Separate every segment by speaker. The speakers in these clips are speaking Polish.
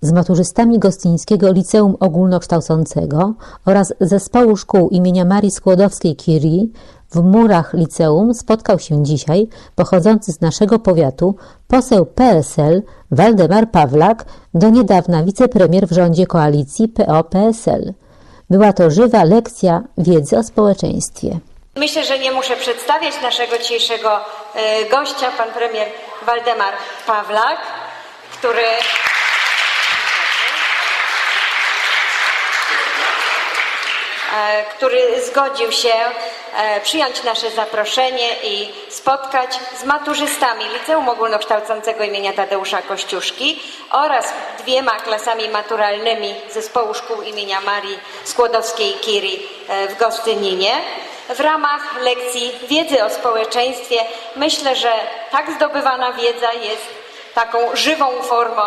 Speaker 1: z maturzystami Gostyńskiego Liceum Ogólnokształcącego oraz Zespołu Szkół imienia Marii Skłodowskiej-Curie w murach liceum spotkał się dzisiaj pochodzący z naszego powiatu poseł PSL Waldemar Pawlak, do niedawna wicepremier w rządzie koalicji PO-PSL. Była to żywa lekcja wiedzy o społeczeństwie.
Speaker 2: Myślę, że nie muszę przedstawiać naszego dzisiejszego e, gościa, pan premier Waldemar Pawlak, który. Który zgodził się e, przyjąć nasze zaproszenie i spotkać z maturzystami Liceum Ogólnokształcącego imienia Tadeusza Kościuszki oraz dwiema klasami maturalnymi Zespołu Szkół imienia Marii Skłodowskiej-Curie e, w Gostyninie w ramach lekcji wiedzy o społeczeństwie. Myślę, że tak zdobywana wiedza jest taką żywą formą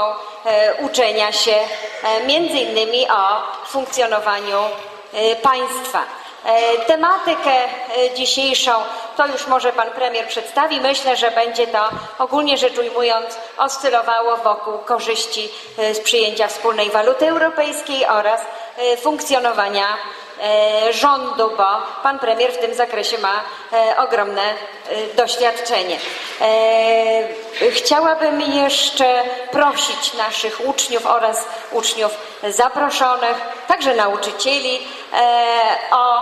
Speaker 2: e, uczenia się e, między innymi o funkcjonowaniu e, państwa. E, Tematykę e, dzisiejszą to już może pan premier przedstawi. Myślę, że będzie to ogólnie rzecz ujmując oscylowało wokół korzyści e, z przyjęcia wspólnej waluty europejskiej oraz e, funkcjonowania e, rządu, bo pan premier w tym zakresie ma e, ogromne e, doświadczenie. E, Chciałabym jeszcze prosić naszych uczniów oraz uczniów zaproszonych, także nauczycieli, e, o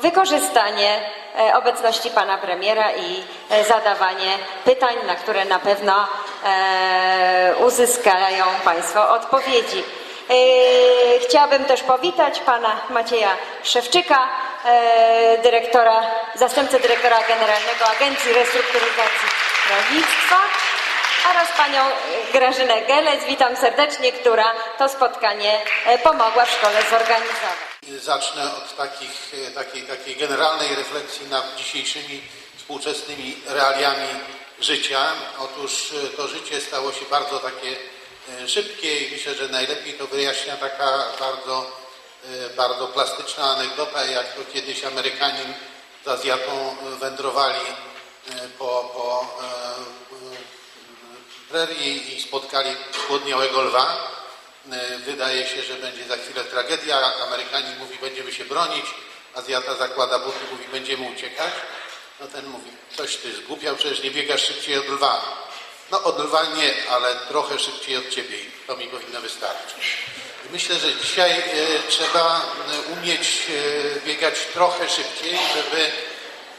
Speaker 2: wykorzystanie e, obecności pana premiera i e, zadawanie pytań, na które na pewno e, uzyskają państwo odpowiedzi. E, Chciałabym też powitać pana Macieja Szewczyka, e, dyrektora, zastępcę dyrektora generalnego Agencji Restrukturyzacji Rolnictwa oraz panią Grażynę Gelec. Witam serdecznie, która to spotkanie e, pomogła w szkole zorganizować.
Speaker 3: Zacznę od takich, takiej, takiej generalnej refleksji nad dzisiejszymi współczesnymi realiami życia. Otóż to życie stało się bardzo takie szybkie i myślę, że najlepiej to wyjaśnia taka bardzo, e, bardzo plastyczna anegdota, jak to kiedyś Amerykanin z Azjatą e, wędrowali e, po, po e, prerii i spotkali skłodniałego lwa. E, Wydaje się, że będzie za chwilę tragedia. Amerykanin mówi, będziemy się bronić. Azjata zakłada buty, mówi, będziemy uciekać. No ten mówi, coś ty zgłupiał, przecież nie biegasz szybciej od lwa. No od lwa nie, ale trochę szybciej od ciebie to mi powinno wystarczyć. I myślę, że dzisiaj e, trzeba e, umieć e, biegać trochę szybciej, żeby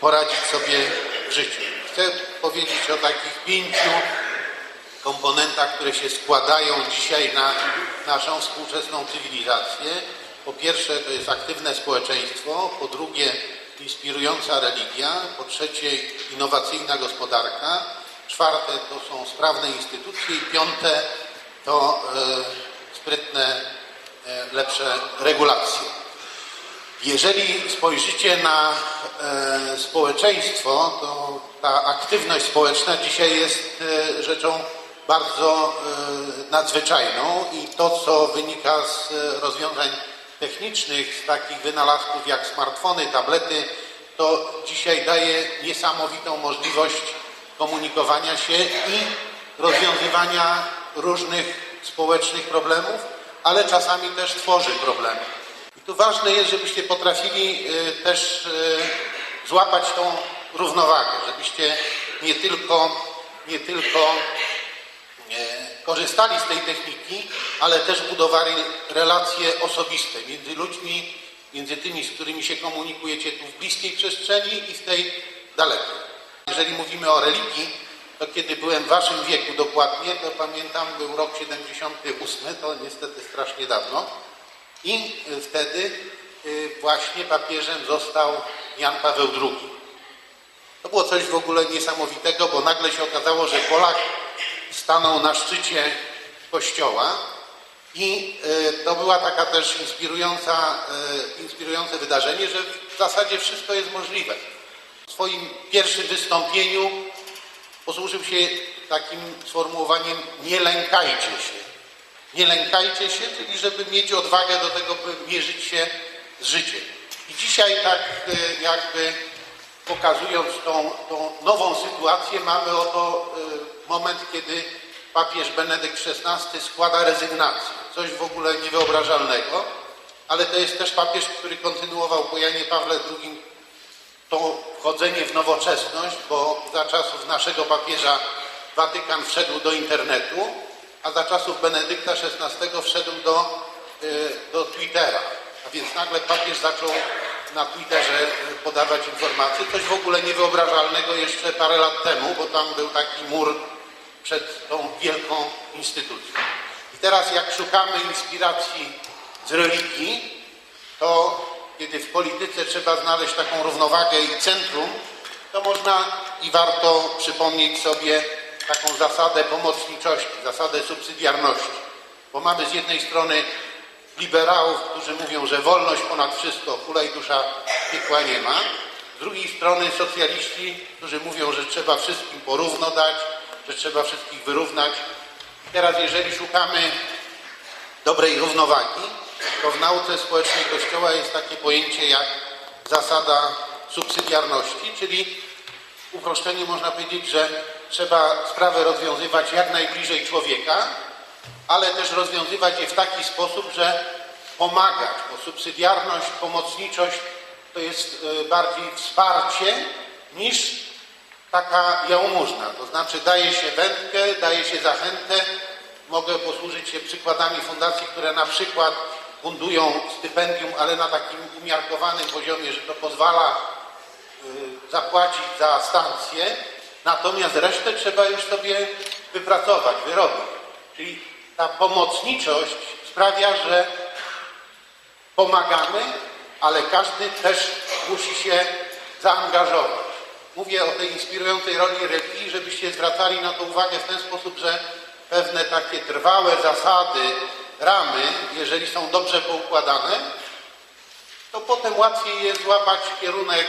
Speaker 3: poradzić sobie w życiu. Chcę powiedzieć o takich pięciu komponentach, które się składają dzisiaj na naszą współczesną cywilizację. Po pierwsze to jest aktywne społeczeństwo, po drugie inspirująca religia, po trzecie innowacyjna gospodarka, czwarte to są sprawne instytucje i piąte to e, sprytne, e, lepsze regulacje. Jeżeli spojrzycie na e, społeczeństwo, to ta aktywność społeczna dzisiaj jest rzeczą bardzo nadzwyczajną i to, co wynika z rozwiązań technicznych, z takich wynalazków jak smartfony, tablety, to dzisiaj daje niesamowitą możliwość komunikowania się i rozwiązywania różnych społecznych problemów, ale czasami też tworzy problemy. I tu ważne jest, żebyście potrafili e, też e, złapać tą równowagę, żebyście nie tylko, nie tylko e, korzystali z tej techniki, ale też budowali relacje osobiste między ludźmi, między tymi, z którymi się komunikujecie tu w bliskiej przestrzeni i w tej dalekiej. Jeżeli mówimy o religii, to kiedy byłem w waszym wieku dokładnie, to pamiętam, był rok 78, to niestety strasznie dawno. I y, wtedy y, właśnie papieżem został Jan Paweł II. To było coś w ogóle niesamowitego, bo nagle się okazało, że Polak stanął na szczycie kościoła i y, to była taka też inspirująca, inspirujące wydarzenie, że w zasadzie wszystko jest możliwe. W swoim pierwszym wystąpieniu posłużył się takim sformułowaniem nie lękajcie się. Nie lękajcie się, czyli żeby mieć odwagę do tego, by mierzyć się z życiem. I dzisiaj tak e, jakby pokazując tą, tą nową sytuację, mamy oto e, moment, kiedy papież Benedykt XVI składa rezygnację. Coś w ogóle niewyobrażalnego, ale to jest też papież, który kontynuował po Janie Pawle II to wchodzenie w nowoczesność, bo za czasów naszego papieża Watykan wszedł do internetu, a za czasów Benedykta XVI wszedł do, y, do Twittera. A więc nagle papież zaczął na Twitterze y, podawać informacje. Coś w ogóle niewyobrażalnego jeszcze parę lat temu, bo tam był taki mur przed tą wielką instytucją. I teraz jak szukamy inspiracji z religii, to kiedy w polityce trzeba znaleźć taką równowagę i centrum, to można i warto przypomnieć sobie taką zasadę pomocniczości, zasadę subsydiarności. Bo mamy z jednej strony liberałów, którzy mówią, że wolność ponad wszystko, hulaj dusza, piekła nie ma. Z drugiej strony socjaliści, którzy mówią, że trzeba wszystkim porówno dać, że trzeba wszystkich wyrównać. Teraz jeżeli szukamy dobrej równowagi, to w nauce społecznej Kościoła jest takie pojęcie jak zasada subsydiarności, czyli uproszczenie można powiedzieć, że trzeba sprawę rozwiązywać jak najbliżej człowieka, ale też rozwiązywać je w taki sposób, że pomagać, bo subsydiarność, pomocniczość to jest e, bardziej wsparcie niż taka jałmużna. To znaczy daje się wędkę, daje się zachętę. Mogę posłużyć się przykładami fundacji, które na przykład fundują stypendium, ale na takim umiarkowanym poziomie, że to pozwala y, zapłacić za stację, natomiast resztę trzeba już sobie wypracować, wyrobić. Czyli ta pomocniczość sprawia, że pomagamy, ale każdy też musi się zaangażować. Mówię o tej inspirującej roli religii, żebyście zwracali na to uwagę w ten sposób, że pewne takie trwałe zasady, ramy, jeżeli są dobrze poukładane, to potem łatwiej jest złapać kierunek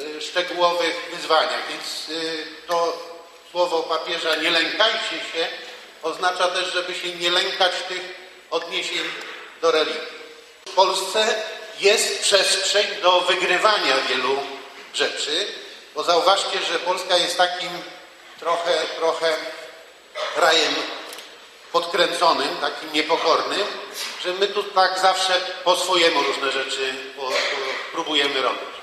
Speaker 3: y, szczegółowych wyzwaniach. Więc y, to słowo papieża nie lękajcie się oznacza też, żeby się nie lękać tych odniesień do religii. W Polsce jest przestrzeń do wygrywania wielu rzeczy, bo zauważcie, że Polska jest takim trochę, trochę krajem podkręconym, takim niepokornym, że my tu tak zawsze po swojemu różne rzeczy po, po, próbujemy robić.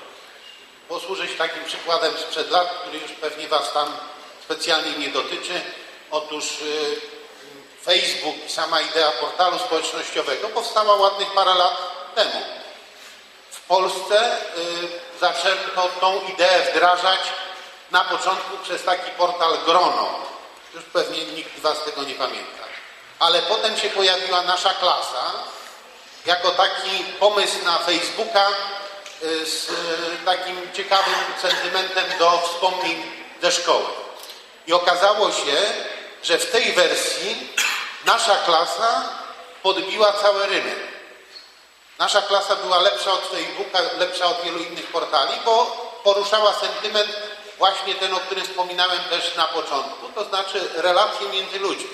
Speaker 3: Posłużę się takim przykładem sprzed lat, który już pewnie Was tam specjalnie nie dotyczy. Otóż y, Facebook i sama idea portalu społecznościowego powstała ładnych parę lat temu. W Polsce y, zaczęto tą ideę wdrażać na początku przez taki portal Grono. Już pewnie nikt z Was tego nie pamięta. Ale potem się pojawiła nasza klasa jako taki pomysł na Facebooka y, z y, takim ciekawym sentymentem do wspomnień ze szkoły. I okazało się, że w tej wersji nasza klasa podbiła cały rynek. Nasza klasa była lepsza od Facebooka, lepsza od wielu innych portali, bo poruszała sentyment właśnie ten, o którym wspominałem też na początku, to znaczy relacje między ludźmi,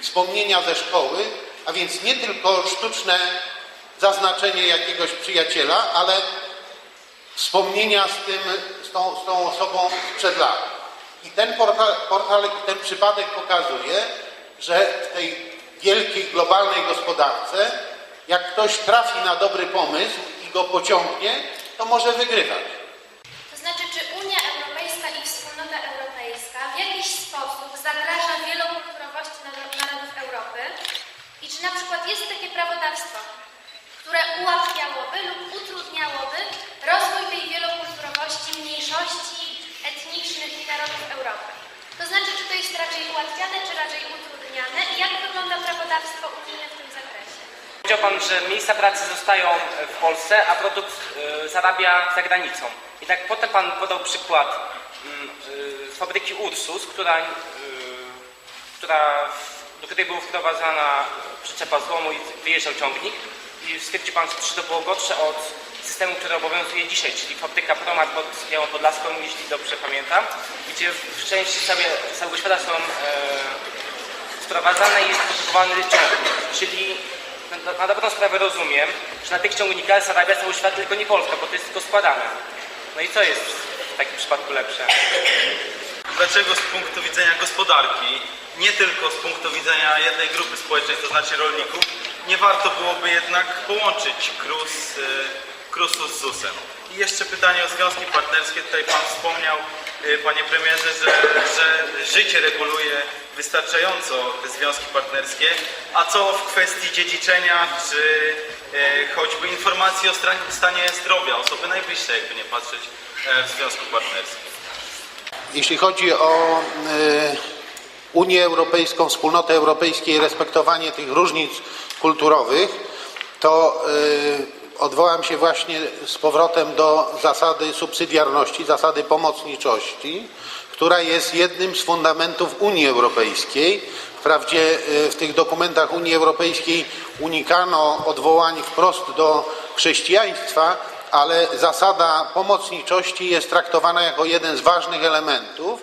Speaker 3: wspomnienia ze szkoły, a więc nie tylko sztuczne zaznaczenie jakiegoś przyjaciela, ale wspomnienia z, tym, z, tą, z tą osobą sprzed lat. I ten portal, portal, ten przypadek pokazuje, że w tej wielkiej, globalnej gospodarce, jak ktoś trafi na dobry pomysł i go pociągnie, to może wygrywać.
Speaker 4: To znaczy, czy Unia Europejska i Wspólnota Europejska w jakiś wielokulturowości narod- narodów Europy i czy na przykład jest takie prawodawstwo, które ułatwiałoby lub utrudniałoby rozwój tej wielokulturowości mniejszości etnicznych i narodów Europy? To znaczy, czy to jest raczej ułatwiane, czy raczej utrudniane i jak wygląda prawodawstwo unijne w tym zakresie?
Speaker 5: Powiedział Pan, że miejsca pracy zostają w Polsce, a produkt y, zarabia za granicą. Jednak potem Pan podał przykład mm, y, fabryki Ursus, która, y, która, do której była wprowadzana przyczepa złomu i wyjeżdżał ciągnik. I stwierdził Pan, że to było gorsze od systemu, który obowiązuje dzisiaj, czyli fabryka Promar pod Białą Podlaską, jeśli dobrze pamiętam, gdzie w części całe, całego świata są e, sprowadzane i jest produkowany ciągnik. Czyli na, na dobrą sprawę rozumiem, że na tych ciągnikach zarabia cały świat, tylko nie Polska, bo to jest tylko składane. No i co jest w takim przypadku lepsze?
Speaker 6: Dlaczego z punktu widzenia gospodarki, nie tylko z punktu widzenia jednej grupy społecznej, to znaczy rolników, nie warto byłoby jednak połączyć KRUS, y, KRUS-u z ZUS-em? I jeszcze pytanie o związki partnerskie. Tutaj Pan wspomniał, y, Panie Premierze, że, że życie reguluje wystarczająco te związki partnerskie. A co w kwestii dziedziczenia, czy y, choćby informacji o stanie zdrowia osoby najbliższej, jakby nie patrzeć, e, w związku partnerskim?
Speaker 3: Jeśli chodzi o e, Unię Europejską, Wspólnotę Europejską i respektowanie tych różnic kulturowych, to e, odwołam się właśnie z powrotem do zasady subsydiarności, zasady pomocniczości, która jest jednym z fundamentów Unii Europejskiej. Wprawdzie e, w tych dokumentach Unii Europejskiej unikano odwołań wprost do chrześcijaństwa, ale zasada pomocniczości jest traktowana jako jeden z ważnych elementów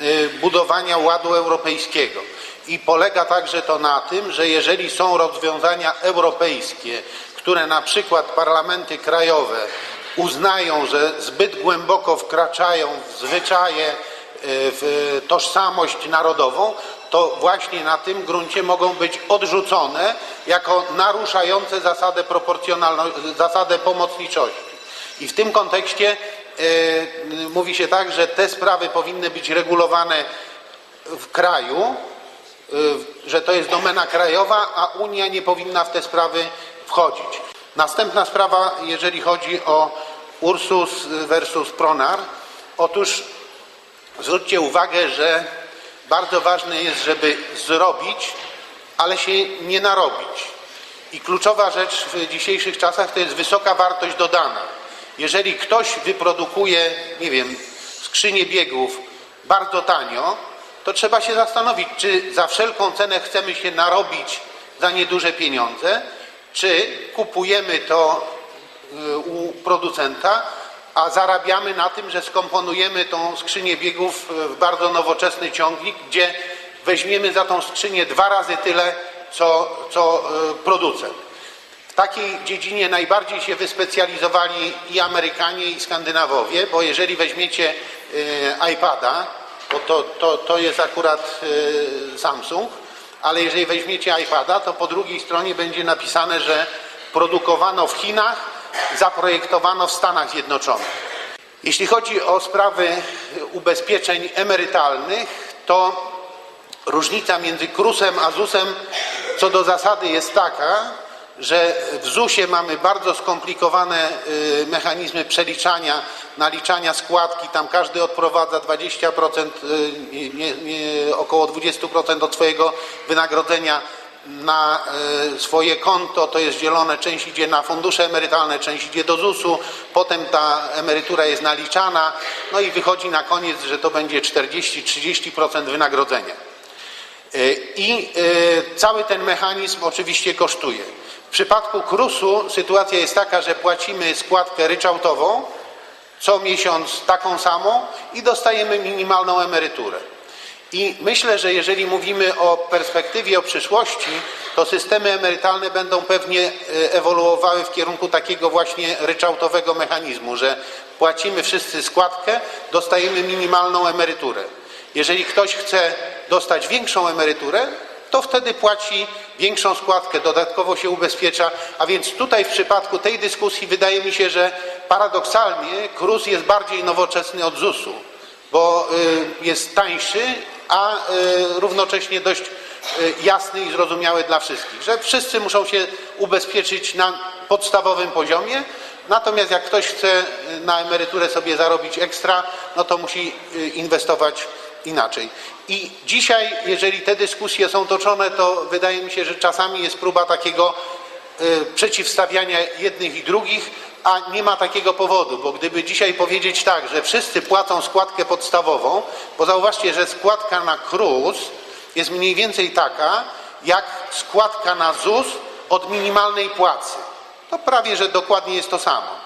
Speaker 3: y, budowania ładu europejskiego. I polega także to na tym, że jeżeli są rozwiązania europejskie, które na przykład parlamenty krajowe uznają, że zbyt głęboko wkraczają w zwyczaje, y, w tożsamość narodową, to właśnie na tym gruncie mogą być odrzucone jako naruszające zasadę zasadę pomocniczości. I w tym kontekście e, mówi się tak, że te sprawy powinny być regulowane w kraju, e, że to jest domena krajowa, a Unia nie powinna w te sprawy wchodzić. Następna sprawa, jeżeli chodzi o Ursus versus Pronar. Otóż zwróćcie uwagę, że bardzo ważne jest, żeby zrobić, ale się nie narobić. I kluczowa rzecz w dzisiejszych czasach to jest wysoka wartość dodana. Jeżeli ktoś wyprodukuje, nie wiem, skrzynię biegów bardzo tanio, to trzeba się zastanowić, czy za wszelką cenę chcemy się narobić za nieduże pieniądze, czy kupujemy to y, u producenta, a zarabiamy na tym, że skomponujemy tą skrzynię biegów w bardzo nowoczesny ciągnik, gdzie weźmiemy za tą skrzynię dwa razy tyle, co, co y, producent. Takiej dziedzinie najbardziej się wyspecjalizowali i Amerykanie, i Skandynawowie, bo jeżeli weźmiecie y, iPada, bo to, to, to jest akurat y, Samsung, ale jeżeli weźmiecie iPada, to po drugiej stronie będzie napisane, że produkowano w Chinach, zaprojektowano w Stanach Zjednoczonych. Jeśli chodzi o sprawy ubezpieczeń emerytalnych, to różnica między KRUS-em a ZUS-em co do zasady jest taka, że w ZUS-ie mamy bardzo skomplikowane y, mechanizmy przeliczania, naliczania składki, tam każdy odprowadza 20%, y, nie, nie, około 20% od swojego wynagrodzenia na y, swoje konto, to jest dzielone, część idzie na fundusze emerytalne, część idzie do ZUS-u, potem ta emerytura jest naliczana, no i wychodzi na koniec, że to będzie 40-30% wynagrodzenia. I cały ten mechanizm oczywiście kosztuje. W przypadku KRUS-u sytuacja jest taka, że płacimy składkę ryczałtową co miesiąc taką samą i dostajemy minimalną emeryturę. I myślę, że jeżeli mówimy o perspektywie, o przyszłości, to systemy emerytalne będą pewnie e, ewoluowały w kierunku takiego właśnie ryczałtowego mechanizmu, że płacimy wszyscy składkę, dostajemy minimalną emeryturę. Jeżeli ktoś chce dostać większą emeryturę, to wtedy płaci większą składkę, dodatkowo się ubezpiecza. A więc tutaj w przypadku tej dyskusji wydaje mi się, że paradoksalnie KRUS jest bardziej nowoczesny od ZUS-u, bo y, jest tańszy, a y, równocześnie dość y, jasny i zrozumiały dla wszystkich, że wszyscy muszą się ubezpieczyć na podstawowym poziomie, natomiast jak ktoś chce na emeryturę sobie zarobić ekstra, no to musi inwestować inaczej. I dzisiaj, jeżeli te dyskusje są toczone, to wydaje mi się, że czasami jest próba takiego y, przeciwstawiania jednych i drugich, a nie ma takiego powodu, bo gdyby dzisiaj powiedzieć tak, że wszyscy płacą składkę podstawową, bo zauważcie, że składka na KRUS jest mniej więcej taka, jak składka na ZUS od minimalnej płacy. To prawie, że dokładnie jest to samo.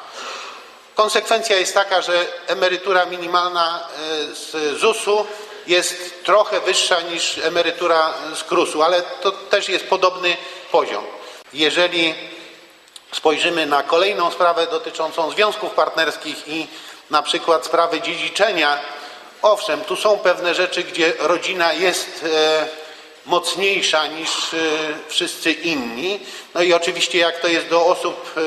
Speaker 3: Konsekwencja jest taka, że emerytura minimalna e, z ZUS-u jest trochę wyższa niż emerytura z KRUS-u, ale to też jest podobny poziom. Jeżeli spojrzymy na kolejną sprawę dotyczącą związków partnerskich i na przykład sprawy dziedziczenia, owszem, tu są pewne rzeczy, gdzie rodzina jest e, mocniejsza niż e, wszyscy inni. No i oczywiście jak to jest do osób e,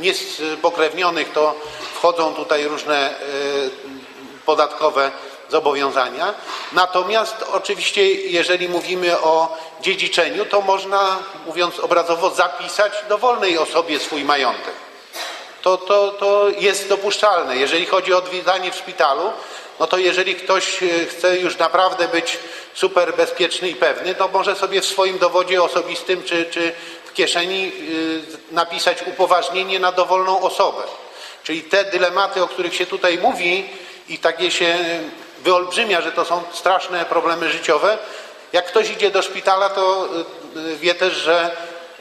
Speaker 3: niespokrewnionych, to wchodzą tutaj różne podatkowe zobowiązania. Natomiast oczywiście, jeżeli mówimy o dziedziczeniu, to można, mówiąc obrazowo, zapisać dowolnej osobie swój majątek. To, to, to jest dopuszczalne. Jeżeli chodzi o odwiedzanie w szpitalu, no to jeżeli ktoś e, chce już naprawdę być super bezpieczny i pewny, to może sobie w swoim dowodzie osobistym czy, czy w kieszeni y, napisać upoważnienie na dowolną osobę. Czyli te dylematy, o których się tutaj mówi i takie się wyolbrzymia, że to są straszne problemy życiowe, jak ktoś idzie do szpitala, to y, y, wie też, że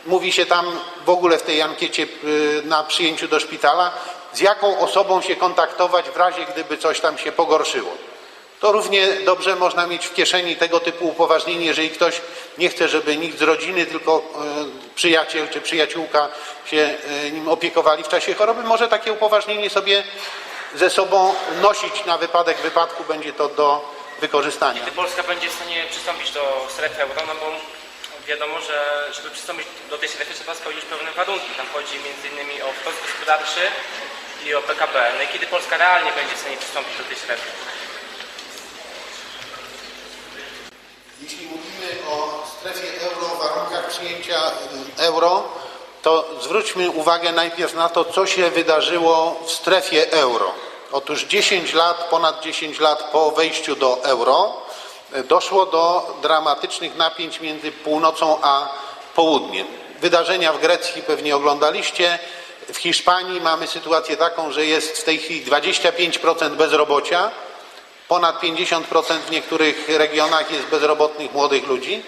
Speaker 3: mówi się tam w ogóle w tej ankiecie y, na przyjęciu do szpitala, z jaką osobą się kontaktować w razie, gdyby coś tam się pogorszyło. To równie dobrze można mieć w kieszeni tego typu upoważnienie, jeżeli ktoś nie chce, żeby nikt z rodziny, tylko przyjaciel czy przyjaciółka się nim opiekowali w czasie choroby, może takie upoważnienie sobie ze sobą nosić na wypadek wypadku, będzie to do wykorzystania.
Speaker 5: Kiedy Polska będzie w stanie przystąpić do strefy euro, no bo wiadomo, że żeby przystąpić do tej strefy trzeba spełnić pewne warunki. Tam chodzi między innymi o wzrost gospodarczy i o PKB. No i kiedy Polska realnie będzie w stanie przystąpić do tej strefy?
Speaker 3: Jeśli mówimy o strefie euro, warunkach przyjęcia y, euro, to zwróćmy uwagę najpierw na to, co się wydarzyło w strefie euro. Otóż 10 lat, ponad 10 lat po wejściu do euro y, doszło do dramatycznych napięć między północą a południem. Wydarzenia w Grecji pewnie oglądaliście. W Hiszpanii mamy sytuację taką, że jest w tej chwili 25% bezrobocia, ponad 50% w niektórych regionach jest bezrobotnych młodych ludzi.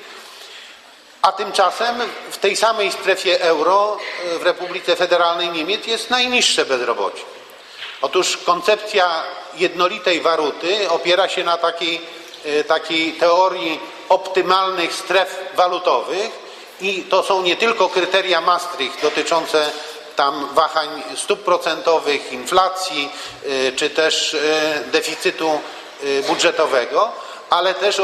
Speaker 3: A tymczasem w tej samej strefie euro e, w Republice Federalnej Niemiec jest najniższe bezrobocie. Otóż koncepcja jednolitej waluty opiera się na takiej, e, takiej teorii optymalnych stref walutowych i to są nie tylko kryteria Maastricht dotyczące tam wahań stóp procentowych, inflacji e, czy też deficytu budżetowego, ale też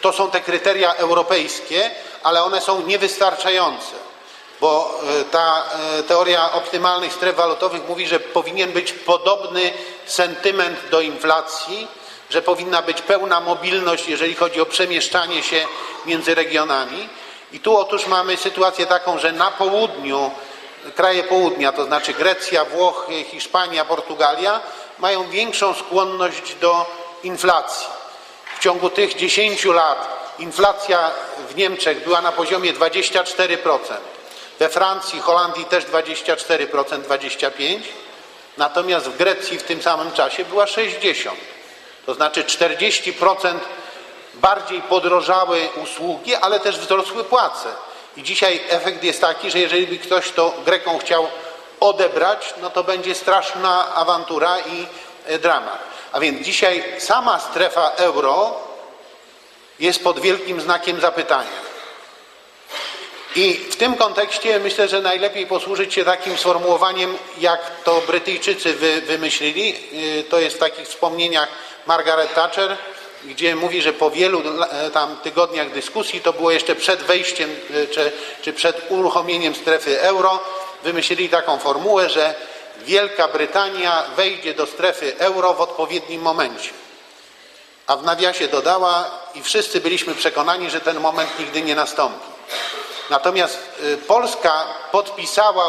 Speaker 3: to są te kryteria europejskie, ale one są niewystarczające, bo ta teoria optymalnych stref walutowych mówi, że powinien być podobny sentyment do inflacji, że powinna być pełna mobilność, jeżeli chodzi o przemieszczanie się między regionami. I tu otóż mamy sytuację taką, że na południu, kraje południa, to znaczy Grecja, Włochy, Hiszpania, Portugalia, mają większą skłonność do inflacji. W ciągu tych 10 lat inflacja w Niemczech była na poziomie 24%, we Francji, Holandii też 24%, 25%, natomiast w Grecji w tym samym czasie była 60%. To znaczy 40% bardziej podrożały usługi, ale też wzrosły płace. I dzisiaj efekt jest taki, że jeżeli by ktoś to Grekom chciał odebrać, no to będzie straszna awantura i e, dramat. A więc dzisiaj sama strefa euro jest pod wielkim znakiem zapytania. I w tym kontekście myślę, że najlepiej posłużyć się takim sformułowaniem, jak to Brytyjczycy wy, wymyślili. Y, to jest w takich wspomnieniach Margaret Thatcher, gdzie mówi, że po wielu e, tam tygodniach dyskusji, to było jeszcze przed wejściem y, czy, czy przed uruchomieniem strefy euro, wymyślili taką formułę, że Wielka Brytania wejdzie do strefy euro w odpowiednim momencie. A w nawiasie dodała, i wszyscy byliśmy przekonani, że ten moment nigdy nie nastąpi. Natomiast y, Polska podpisała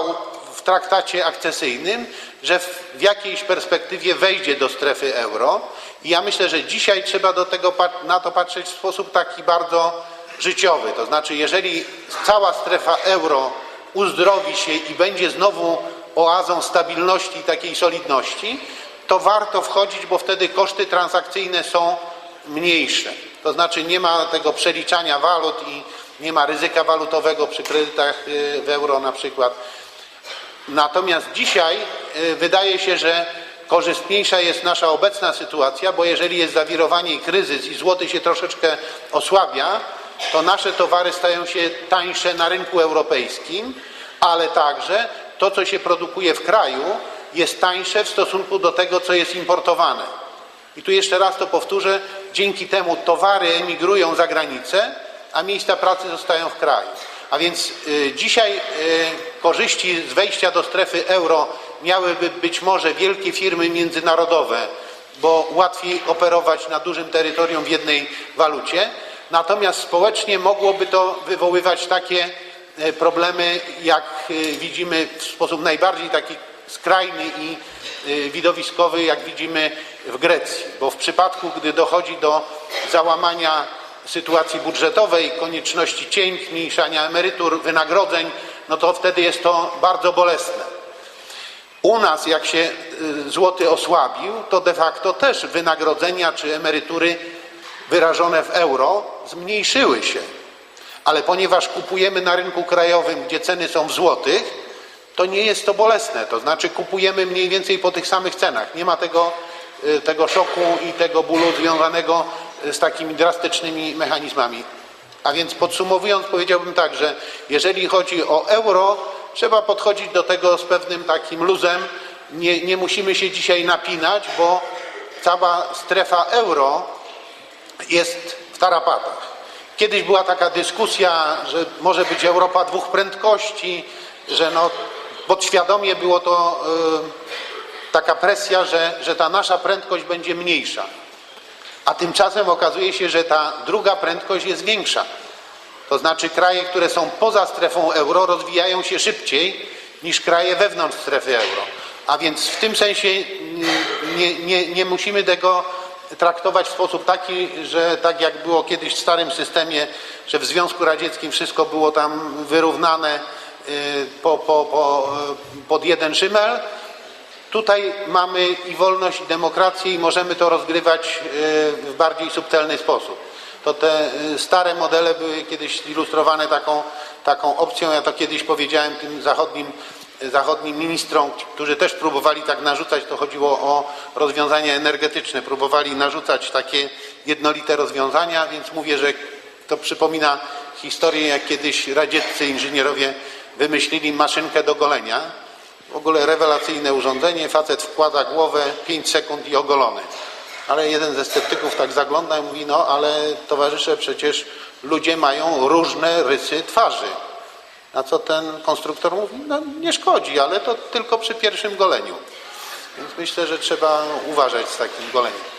Speaker 3: w traktacie akcesyjnym, że w jakiejś perspektywie wejdzie do strefy euro. I ja myślę, że dzisiaj trzeba do tego, na to patrzeć w sposób taki bardzo życiowy. To znaczy, jeżeli cała strefa euro uzdrowi się i będzie znowu oazą stabilności i takiej solidności, to warto wchodzić, bo wtedy koszty transakcyjne są mniejsze. To znaczy nie ma tego przeliczania walut i nie ma ryzyka walutowego przy kredytach y, w euro na przykład. Natomiast dzisiaj y, wydaje się, że korzystniejsza jest nasza obecna sytuacja, bo jeżeli jest zawirowanie i kryzys i złoty się troszeczkę osłabia, to nasze towary stają się tańsze na rynku europejskim, ale także to, co się produkuje w kraju, jest tańsze w stosunku do tego, co jest importowane. I tu jeszcze raz to powtórzę, dzięki temu towary emigrują za granicę, a miejsca pracy zostają w kraju. A więc y, dzisiaj y, korzyści z wejścia do strefy euro miałyby być może wielkie firmy międzynarodowe, bo łatwiej operować na dużym terytorium w jednej walucie. Natomiast społecznie mogłoby to wywoływać takie e, problemy, jak e, widzimy w sposób najbardziej taki skrajny i e, widowiskowy, jak widzimy w Grecji. Bo w przypadku, gdy dochodzi do załamania sytuacji budżetowej, konieczności cięć, zmniejszania emerytur, wynagrodzeń, no to wtedy jest to bardzo bolesne. U nas, jak się y, złoty osłabił, to de facto też wynagrodzenia czy emerytury wyrażone w euro zmniejszyły się. Ale ponieważ kupujemy na rynku krajowym, gdzie ceny są w złotych, to nie jest to bolesne. To znaczy kupujemy mniej więcej po tych samych cenach. Nie ma tego, y, tego szoku i tego bólu związanego y, z takimi drastycznymi mechanizmami. A więc podsumowując, powiedziałbym tak, że jeżeli chodzi o euro, trzeba podchodzić do tego z pewnym takim luzem. Nie, nie musimy się dzisiaj napinać, bo cała strefa euro jest w tarapatach. Kiedyś była taka dyskusja, że może być Europa dwóch prędkości, że no, podświadomie było to y, taka presja, że, że ta nasza prędkość będzie mniejsza. A tymczasem okazuje się, że ta druga prędkość jest większa. To znaczy kraje, które są poza strefą euro rozwijają się szybciej niż kraje wewnątrz strefy euro. A więc w tym sensie nie, nie, nie musimy tego traktować w sposób taki, że tak jak było kiedyś w starym systemie, że w Związku Radzieckim wszystko było tam wyrównane po, po, po, y, pod jeden szymel. Tutaj mamy i wolność, i demokrację i możemy to rozgrywać y, w bardziej subtelny sposób. To te y, stare modele były kiedyś ilustrowane taką, taką opcją. Ja to kiedyś powiedziałem tym zachodnim, zachodnim ministrom, którzy też próbowali tak narzucać, to chodziło o rozwiązania energetyczne, próbowali narzucać takie jednolite rozwiązania, więc mówię, że to przypomina historię, jak kiedyś radzieccy inżynierowie wymyślili maszynkę do golenia. W ogóle rewelacyjne urządzenie, facet wkłada głowę, 5 sekund i ogolony. Ale jeden ze sceptyków tak zagląda i mówi, no ale towarzysze, przecież ludzie mają różne rysy twarzy. Na co ten konstruktor mówi, no nie szkodzi, ale to tylko przy pierwszym goleniu. Więc myślę, że trzeba uważać z takim goleniem.